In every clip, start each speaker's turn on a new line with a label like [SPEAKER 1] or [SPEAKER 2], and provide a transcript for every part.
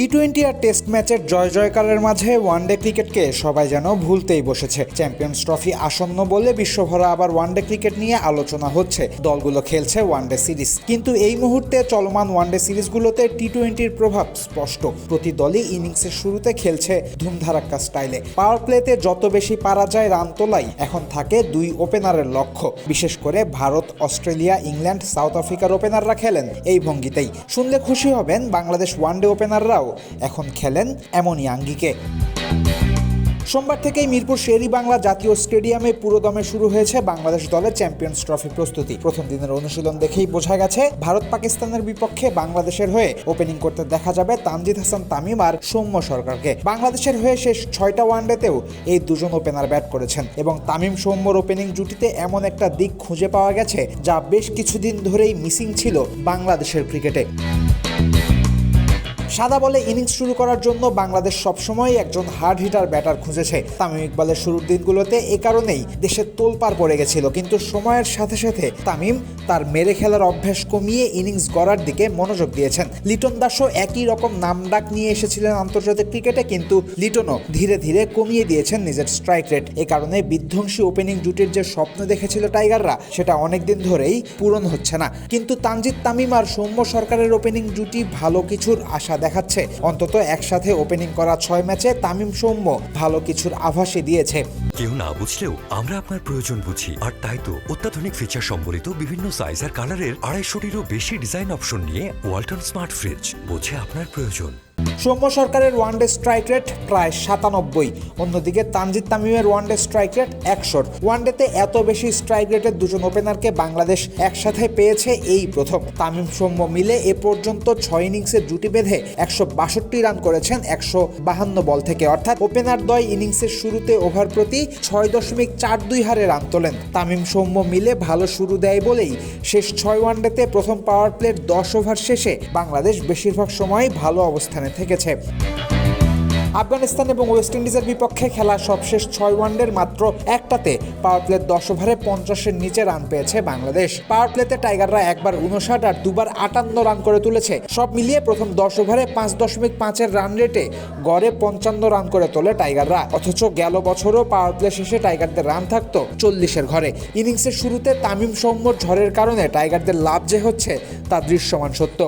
[SPEAKER 1] T twenty আর test ম্যাচের জয় জয়কারের মাঝে one day ক্রিকেটকে সবাই যেন ভুলতেই বসেছে। চ্যাম্পিয়ন্স ট্রফি আসন্ন বলে বিশ্বভরা আবার ওয়ানডে ক্রিকেট নিয়ে আলোচনা হচ্ছে। দলগুলো খেলছে ওয়ানডে সিরিজ কিন্তু এই মুহূর্তে চলমান ওয়ানডে সিরিজগুলোতে টি টোয়েন্টির প্রভাব স্পষ্ট। প্রতি দলই ইনিংসের শুরুতে খেলছে ধুমধারাক্কা স্টাইলে পাওয়ার প্লেতে যত বেশি পারা যায় রান তোলাই এখন থাকে দুই ওপেনারের লক্ষ্য। বিশেষ করে ভারত, অস্ট্রেলিয়া, ইংল্যান্ড, সাউথ আফ্রিকার ওপেনাররা খেলেন এই ভঙ্গিতেই। শুনলে খুশি হবেন বাংলাদেশ ওয়ানডে ওপেনাররাও এখন খেলেন এমনই আঙ্গিকে। সোমবার থেকেই মিরপুর শেরি বাংলা জাতীয় স্টেডিয়ামে পুরোদমে শুরু হয়েছে বাংলাদেশ দলের চ্যাম্পিয়ন্স ট্রফি প্রস্তুতি। প্রথম দিনের অনুশীলন দেখেই বোঝা গেছে, ভারত পাকিস্তানের বিপক্ষে বাংলাদেশের হয়ে ওপেনিং করতে দেখা যাবে তানজিদ হাসান তামিম আর সৌম্য সরকারকে। বাংলাদেশের হয়ে শেষ ছয়টা ওয়ানডেতেও এই দুজন ওপেনার ব্যাট করেছেন এবং তামিম সৌম্যর ওপেনিং জুটিতে এমন একটা দিক খুঁজে পাওয়া গেছে যা বেশ কিছুদিন ধরেই মিসিং ছিল বাংলাদেশের ক্রিকেটে। সাদা বলে ইনিংস শুরু করার জন্য বাংলাদেশ সবসময় একজন হার্ড হিটার ব্যাটার খুঁজেছে। তামিম ইকবালের শুরুর দিনগুলোতে এ কারণেই দেশের তোলপার পড়ে গেছিল, কিন্তু সময়ের সাথে সাথে তামিম তার মেরে খেলার অভ্যাস কমিয়ে ইনিংস গড়ার দিকে মনোযোগ দিয়েছেন। লিটন দাসও একই রকম নামডাক নিয়ে এসেছিলেন আন্তর্জাতিক ক্রিকেটে, কিন্তু লিটনও ধীরে ধীরে কমিয়ে দিয়েছেন নিজের স্ট্রাইক রেট। এ কারণে বিধ্বংসী ওপেনিং জুটির যে স্বপ্ন দেখেছিল টাইগাররা, সেটা অনেকদিন ধরেই পূরণ হচ্ছে না। কিন্তু তানজিদ তামিম আর সৌম্য সরকারের ওপেনিং জুটি ভালো কিছুর আশা দেখাচ্ছে। অন্তত একসাথে ওপেনিং করা ছয় ম্যাচে তামিম সৌম্য ভালো কিছুর আভাসই দিয়েছে।
[SPEAKER 2] কেউ না বুঝলেও আমরা আপনার প্রয়োজন বুঝি। আর তাই তো অত্যাধুনিক ফিচার সম্বলিত বিভিন্ন সাইজ আর কালারের আড়াইশোটিরও বেশি ডিজাইন অপশন নিয়ে ওয়ালটন স্মার্ট ফ্রিজ বোঝে আপনার প্রয়োজন।
[SPEAKER 1] সৌম্য সরকারের ওয়ানডে স্ট্রাইক রেট প্রায় সাতানব্বই। অন্যদিকে তানজিদ তামিমের ওয়ানডে স্ট্রাইক রেট একশোর ওয়ানডেতে এত বেশি স্ট্রাইক রেটের দুজন ওপেনারকে বাংলাদেশ একসাথে পেয়েছে এই প্রথম। তামিম সৌম্য মিলে এ পর্যন্ত ছয় ইনিংসের জুটি বেঁধে একশো বাষট্টি রান করেছেন একশো বাহান্ন বল থেকে। অর্থাৎ ওপেনার দ্বয় ইনিংসের শুরুতে ওভার প্রতি ছয় দশমিক চার দুই হারে রান তোলেন। তামিম সৌম্য মিলে ভালো শুরু দেয় বলেই শেষ ছয় ওয়ানডেতে প্রথম পাওয়ার প্লের দশ ওভার শেষে বাংলাদেশ বেশিরভাগ সময় ভালো অবস্থানে থেকেছে। আফগানিস্তান এবং ওয়েস্ট ইন্ডিজের বিপক্ষে খেলা সবশেষ ছয় ওয়ানডের মাত্র একটাতে পাওয়ার প্লের দশ ওভারে পঞ্চাশের নিচে রান পেয়েছে বাংলাদেশ। পাওয়ার প্লেতে টাইগাররা একবার উনষাট আর দুবার আটান্ন রান করে তুলেছে। সব মিলিয়ে প্রথম দশ ওভারে পাঁচ দশমিক পাঁচের রান রেটে গড়ে পঞ্চান্ন রান করে তোলে টাইগাররা। অথচ গেল বছরও পাওয়ার প্লে শেষে টাইগারদের রান থাকতো চল্লিশের ঘরে। ইনিংসের শুরুতে তামিম সৌম্যর ঝড়ের কারণে টাইগারদের লাভ যে হচ্ছে তা দৃশ্যমান সত্য।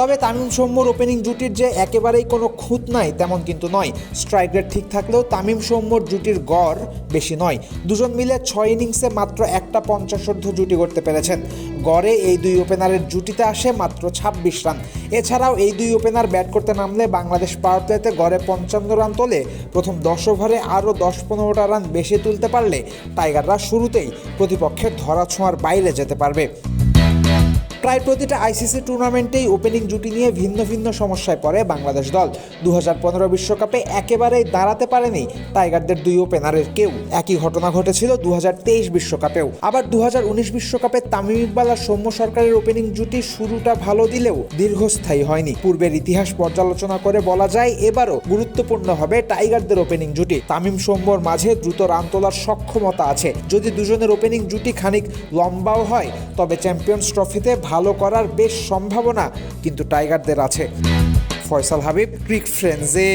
[SPEAKER 1] তবে তামিম সৌম্যর ওপেনিং জুটির যে একেবারেই কোনো খুঁত নাই, তেমন কিন্তু নয়। স্ট্রাইক রেট ঠিক থাকলেও তামিম সৌম্যর জুটির গড় বেশি নয়। দুজন মিলে ছয় ইনিংসে মাত্র একটা পঞ্চাশোর্ধ জুটি করতে পেরেছেন। গড়ে এই দুই ওপেনারের জুটিতে আসে মাত্র ছাব্বিশ রান। এছাড়াও এই দুই ওপেনার ব্যাট করতে নামলে বাংলাদেশ পাওয়ার প্লেতে গড়ে পঞ্চান্ন রান তোলে। প্রথম দশ ওভারে আরও দশ পনেরোটা রান বেশি তুলতে পারলে টাইগাররা শুরুতেই প্রতিপক্ষের ধরাছোঁয়ার বাইরে যেতে পারবে। প্রায় প্রতিটা আইসিসি টুর্নামেন্টেই ওপেনিং জুটি নিয়ে ভিন্ন ভিন্ন সমস্যায় পড়ে বাংলাদেশ দল। দু বিশ্বকাপে একেবারেই দাঁড়াতে পারেনি টাইগারদের দুই ওপেনারের কেউ। একই ঘটনা ঘটেছিল দু বিশ্বকাপেও। আবার দু বিশ্বকাপে তামিম ইকবাল আর সৌম্য সরকারের ওপেনিং জুটি শুরুটা ভালো দিলেও দীর্ঘস্থায়ী হয়নি। পূর্বের ইতিহাস পর্যালোচনা করে বলা যায় এবারও গুরুত্বপূর্ণ হবে টাইগারদের ওপেনিং জুটি। তামিম সৌম্যর মাঝে দ্রুত রান তোলার সক্ষমতা আছে। যদি দুজনের ওপেনিং জুটি খানিক লম্বাও হয়, তবে চ্যাম্পিয়ন্স ট্রফিতে ভালো করার বেশ সম্ভাবনা কিন্তু টাইগারদের আছে। ফয়সাল হাবিব ক্রিক ফ্রেন্ডসে।